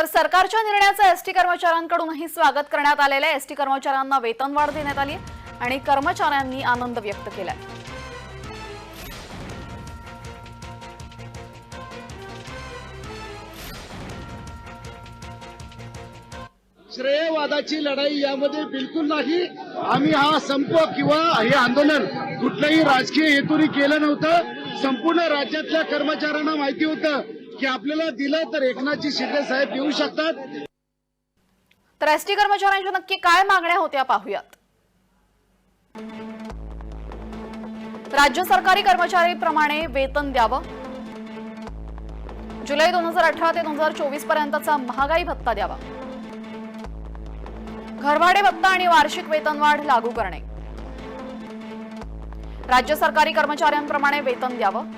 तर सरकारच्या निर्णयाचं एसटी कर्मचाऱ्यांकडूनही स्वागत करण्यात आलेलं आहे. एसटी कर्मचाऱ्यांना वेतनवाढ देण्यात आली आणि कर्मचाऱ्यांनी आनंद व्यक्त केलाय. श्रेयवादाची लढाई यामध्ये बिलकुल नाही. आम्ही हा संप किंवा हे आंदोलन कुठल्याही राजकीय हेतूने केलं नव्हतं. संपूर्ण राज्यातल्या कर्मचाऱ्यांना माहिती होतं. की आपल्याला दिलं तर एकनाथजी शिंदे साहेब येऊ शकतात. तर एसटी कर्मचाऱ्यांच्या नक्की काय मागण्या होत्या पाहूयात. राज्य सरकारी कर्मचारीप्रमाणे वेतन द्यावं. जुलै दोन हजार अठरा ते दोन हजार चोवीस पर्यंतचा महागाई भत्ता द्यावा. घरभाडे भत्ता आणि वार्षिक वेतनवाढ लागू करणे. राज्य सरकारी कर्मचाऱ्यांप्रमाणे वेतन द्यावं.